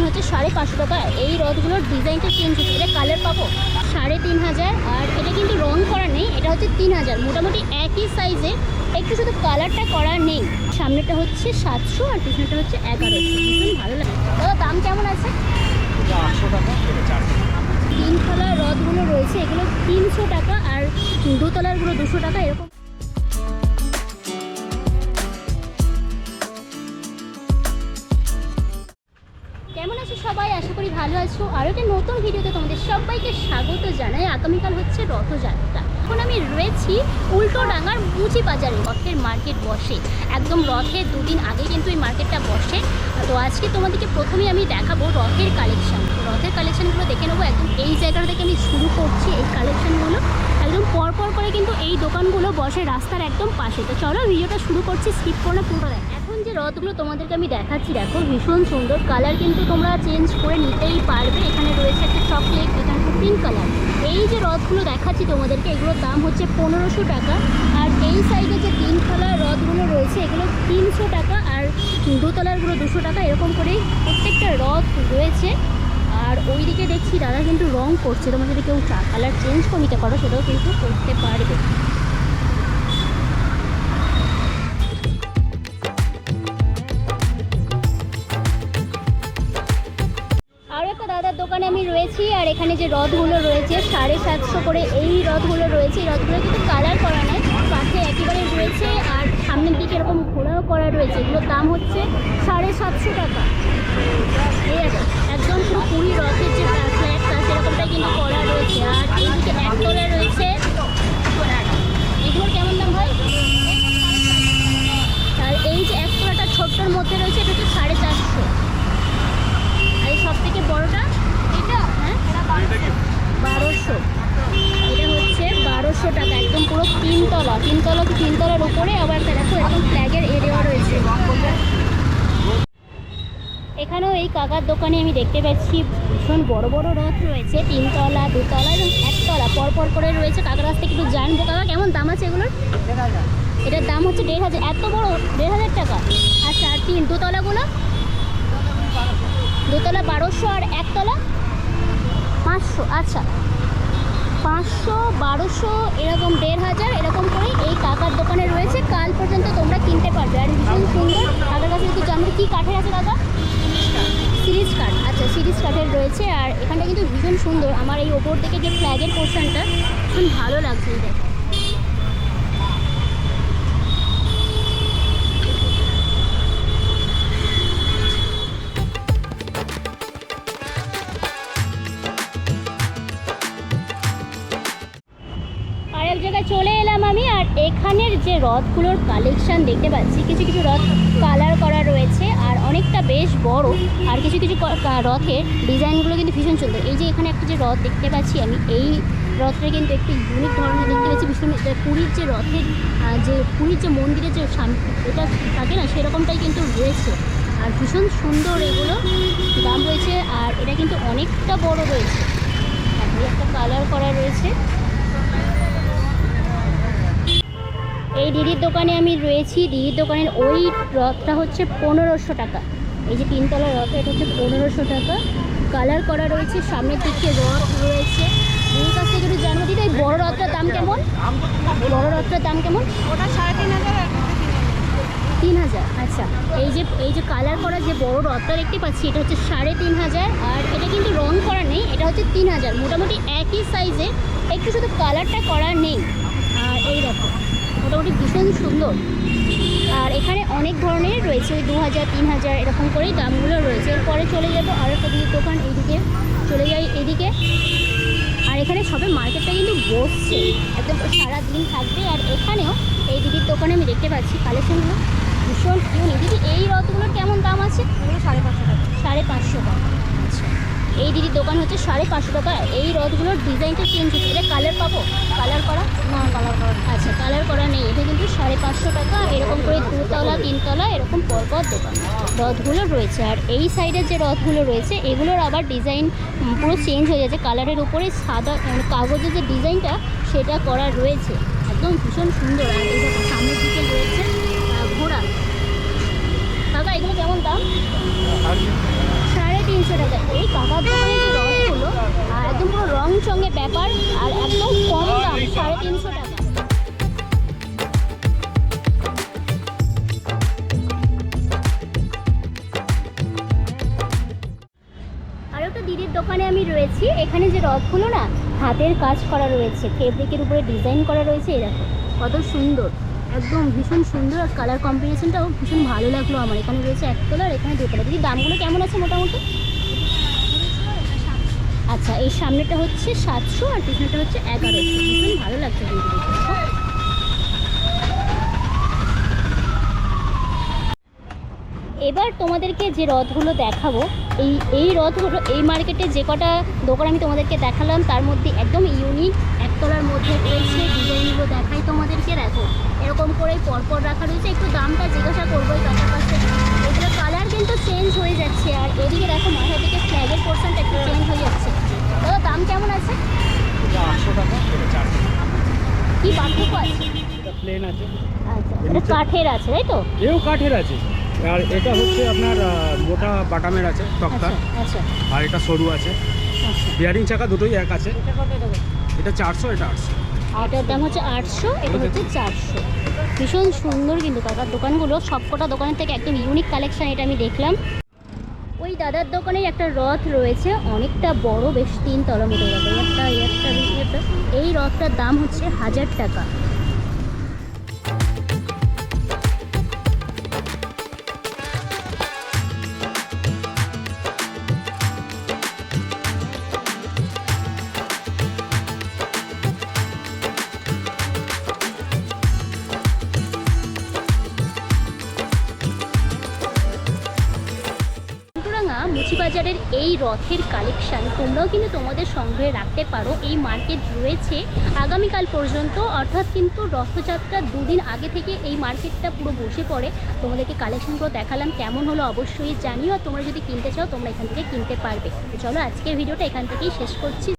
দোকান হচ্ছে সাড়ে পাঁচশো টাকা। এই রথগুলোর ডিজাইনটা চেঞ্জ হচ্ছে। এটা কালার পাবো সাড়ে তিন হাজার। আর এটা কিন্তু রং করা নেই। এটা হচ্ছে তিন হাজার। মোটামুটি একই সাইজে একটু শুধু কালারটা করা নেই। সামনেটা হচ্ছে সাতশো আর পিছনেটা হচ্ছে এগারোশো। ভীষণ ভালো লাগে। দাদা দাম কেমন আছে? তিন তলার রথগুলো রয়েছে। এগুলো তিনশো টাকা আর দোতলারগুলো দুশো টাকা এরকম। সবাই, আশা করি ভালো আছো। আরও একটা নতুন ভিডিওতে তোমাদের সবাইকে স্বাগত জানাই। আগামীকাল হচ্ছে রথযাত্রা। এখন আমি রয়েছি উল্টো ডাঙ্গার মুচি বাজারে, রথের মার্কেট বসে। একদম রথের দুদিন আগে কিন্তু এই মার্কেটটা বসে। তো আজকে তোমাদেরকে প্রথমেই আমি দেখাবো রথের কালেকশন। রথের কালেকশনগুলো দেখে নেব। একদম এই জায়গাটা থেকে আমি শুরু করছি এই কালেকশনগুলো। একদম পরপর করে কিন্তু এই দোকানগুলো বসে রাস্তার একদম পাশে। তো চলো ভিডিওটা শুরু করছি। স্কিপ করে না পুরোটা দেখ। যে রথগুলো তোমাদেরকে আমি দেখাচ্ছি, দেখো ভীষণ সুন্দর কালার কিন্তু তোমরা চেঞ্জ করে নিতেই পারবে। এখানে রয়েছে একটা চকলেট এখানে একটা পিঙ্ক কালার এই যে রথগুলো দেখাচ্ছি তোমাদেরকে, এগুলোর দাম হচ্ছে পনেরোশো টাকা। আর এই সাইডে যে তিন তলার রথগুলো রয়েছে, এগুলো তিনশো টাকা আর দোতলারগুলো দুশো টাকা, এরকম করেই প্রত্যেকটা রথ রয়েছে। আর ওইদিকে দেখছি দাদা কিন্তু রং করছে, তোমরা যদি কেউ কালার চেঞ্জ করে নিতে পারো, সেটাও কিন্তু করতে পারবে। আর এখানে যে রথগুলো রয়েছে সাড়ে সাতশো করে এই রথগুলো রয়েছে। এই রথগুলো কিন্তু কালার করা নয় পাশে একেবারে রয়েছে আর সামনের দিকে এরকম ঘোরাও করা রয়েছে। এগুলোর দাম হচ্ছে সাড়ে সাতশো টাকা। এই আছে, একদম পুরো পুরী রথের যে ফ্ল্যাটটা সেরকমটা কিন্তু করা রয়েছে। আর এইদিকে একতলা রয়েছে এগুলোর কেমন দাম হয় আর এই যে একতলাটা ছোট্টর মধ্যে রয়েছে এটা হচ্ছে সাড়ে চারশো আর এই সব থেকে বড়টা এটা হ্যাঁ বারোশো এটা হচ্ছে বারোশো টাকা একদম পুরো তিনতলা তিনতলা কি তিনতলার উপরে আবার একটা দেখো, এরকম ফ্ল্যাগের এরিয়া রয়েছে। এখানেও এই কাকার দোকানে আমি দেখতে পাচ্ছি ভীষণ বড় বড় রথ রয়েছে, তিনতলা, দুতলা এবং একতলা। পরপর করে রয়েছে কাকার কাছ থেকে একটু জানব। কাকা, কেমন দাম আছে এগুলোর? এটার দাম হচ্ছে দেড় হাজার, এত বড়? দেড় হাজার টাকা? আচ্ছা আর তিন, দোতলাগুলো? দোতলা বারোশো আর একতলা? পাঁচশো আচ্ছা। পাঁচশো, বারোশো, এরকম দেড় হাজার, এরকম করে এই কাকার দোকানে রয়েছে। কাল পর্যন্ত তোমরা কিনতে পারবে। আর ভীষণ সুন্দর, কাকার কাছে যদি জানবে কী কাঠের আছে দাদা? সিরিজ কাঠ। আচ্ছা সিরিজ কাঠের রয়েছে। আর এখানটা কিন্তু ভীষণ সুন্দর। আমার এই ওপর থেকে যে ফ্ল্যাগের পোর্শনটা ভীষণ ভালো লাগছে দেখো। এখানের যে রথগুলোর কালেকশন দেখতে পাচ্ছি, কিছু কিছু রথ কালার করা রয়েছে আর অনেকটা বেশ বড় আর কিছু কিছু রথের ডিজাইনগুলো কিন্তু ভীষণ সুন্দর। এই যে এখানে একটা যে রথ দেখতে পাচ্ছি আমি, এই রথটা কিন্তু একটু ইউনিক ধরনের দেখতে পাচ্ছি। ভীষণ পুরীর যে রথের যে পুরীর যে মন্দিরের যে এটা থাকে না, সেরকমটাই কিন্তু রয়েছে। আর ভীষণ সুন্দর এগুলো, দাম রয়েছে আর এটা কিন্তু অনেকটা বড় রয়েছে। একটা কালার করা রয়েছে। এই দিদির দোকানে আমি রয়েছি। দিদির দোকানের ওই রথটা হচ্ছে পনেরোশো টাকা। এই যে তিনতলা রথ এটা হচ্ছে পনেরোশো টাকা। কালার করা রয়েছে সামনের দিকে রথ রয়েছে। দিদির কাছ থেকে একটু জানব দিদি এই বড় রথটার দাম কেমন? বড় রথটার দাম কেমন? ওটা সাড়ে তিন হাজার তিন হাজার। আচ্ছা। এই যে এই যে কালার করা যে বড় রথটা দেখতে পাচ্ছি এটা হচ্ছে সাড়ে তিন হাজার। আর এটা কিন্তু রং করা নেই এটা হচ্ছে তিন হাজার। মোটামুটি একই সাইজে একটু শুধু কালারটা করা নেই। মোটামুটি ভীষণ সুন্দর। আর এখানে অনেক ধরনের রয়েছে ওই দু হাজার তিন হাজার এরকম করেই দামগুলো রয়েছে। এরপরে চলে যাব আর একটা দিদির দোকান এইদিকে। চলে যাই এদিকে আর এখানে সবে মার্কেটটা কিন্তু বসছে। একদম সারা দিন থাকবে। আর এখানেও এই দিদির দোকানে আমি দেখতে পাচ্ছি কালেকশনগুলো। ভীষণ ইউনিক দিদি এই রথগুলোর কেমন দাম আছে? এগুলো সাড়ে পাঁচশো টাকা। সাড়ে পাঁচশো টাকা। আচ্ছা এই দিদির দোকান হচ্ছে সাড়ে পাঁচশো টাকা। এই রথগুলোর ডিজাইনটা চেঞ্জ হচ্ছে। এটা কালার পাবো? কালার করা? না কালার করা আচ্ছা কালার করা নেই। এটা কিন্তু সাড়ে পাঁচশো টাকা। এরকম করে দুতলা তিনতলা এরকম পরপর দোকান। রথগুলো রয়েছে। আর এই সাইডের যে রথগুলো রয়েছে এগুলোর আবার ডিজাইন পুরো চেঞ্জ হয়ে যাচ্ছে। কালারের উপরে সাদা মানে কাগজের যে ডিজাইনটা সেটা করা রয়েছে। একদম ভীষণ সুন্দর। আর এই দেখো সামনের দিকে রয়েছে ঘোড়া। কাকা এগুলো কেমন দাম? সাড়ে তিনশো। ব্যাপার আর একদম কম দাম, সাড়ে তিনশো টাকা। আর একটা দিদির দোকানে আমি রয়েছি। এখানে যে রথগুলো না, হাতের কাজ করা রয়েছে ফেব্রিকের উপরে ডিজাইন করা রয়েছে দেখো, কত সুন্দর, একদম ভীষণ সুন্দর। আর কালার কম্বিনেশনটাও ভীষণ ভালো লাগল আমার। এখানে রয়েছে এক কালার এখানে দু কালার দিদি, দামগুলো কেমন আছে মোটামুটি? আচ্ছা এই সামনেটা হচ্ছে সাতশো আর পিছনেটা হচ্ছে এগারোশো। ভীষণ ভালো লাগছে কিন্তু এবার তোমাদেরকে যে রথগুলো দেখাবো, এই এই রথগুলো, এই মার্কেটে যে কটা দোকান আমি তোমাদেরকে দেখালাম, তার মধ্যে একদম ইউনিক একতলার মধ্যে রয়েছে ডিজাইনগুলো দেখাই তোমাদেরকে। দেখো, এরকম করে পরপর রাখা রয়েছে। একটু দামটা জিজ্ঞাসা করব এই কাকার কাছে এগুলো কালার কিন্তু চেঞ্জ হয়ে যাচ্ছে। আর এদিকে দেখো মাথা থেকে ফ্ল্যাগের পোর্শনটা একটু চেঞ্জ হয়ে যাচ্ছে দাদা দাম কেমন আছে এটা আটশো টাকা এটা চারশো টাকা কি পার্থক্য আছে? এটা প্লেন আছে। আচ্ছা এটা কাঠের আছে তাই তো? এও কাঠের আছে। আর এটা হচ্ছে আপনার মোটা বাটামের আছে তক্তা আচ্ছা আচ্ছা। আর এটা সরু আছে। আচ্ছা। বিয়ারিং চাকা দুটোই এক আছে। এটা চারশো এটা আটশো। এটার দাম হচ্ছে আটশো এটা হচ্ছে চারশো। ভীষণ সুন্দর কিন্তু কাকার দোকানগুলো। সবকটা দোকানের থেকে একদম ইউনিক কালেকশন এটা আমি দেখলাম। ওই দাদার দোকানে একটা রথ রয়েছে, অনেকটা বড়, বেশ তিন তলা মতো একটা একটা এই রথটার দাম হচ্ছে হাজার টাকা। মুচিবাজারের এই রথের কালেকশান তোমরাও কিন্তু তোমাদের সংগ্রহে রাখতে পারো। এই মার্কেট রয়েছে আগামীকাল পর্যন্ত, অর্থাৎ কিন্তু রথযাত্রা দুদিন আগে থেকে এই মার্কেটটা পুরো বসে পড়ে। তোমাদেরকে কালেকশানগুলো দেখালাম, কেমন হলো অবশ্যই জানিও। আর তোমরা যদি কিনতে চাও, তোমরা এখান থেকে কিনতে পারবে। চলো আজকের ভিডিওটা এখান থেকেই শেষ করছি।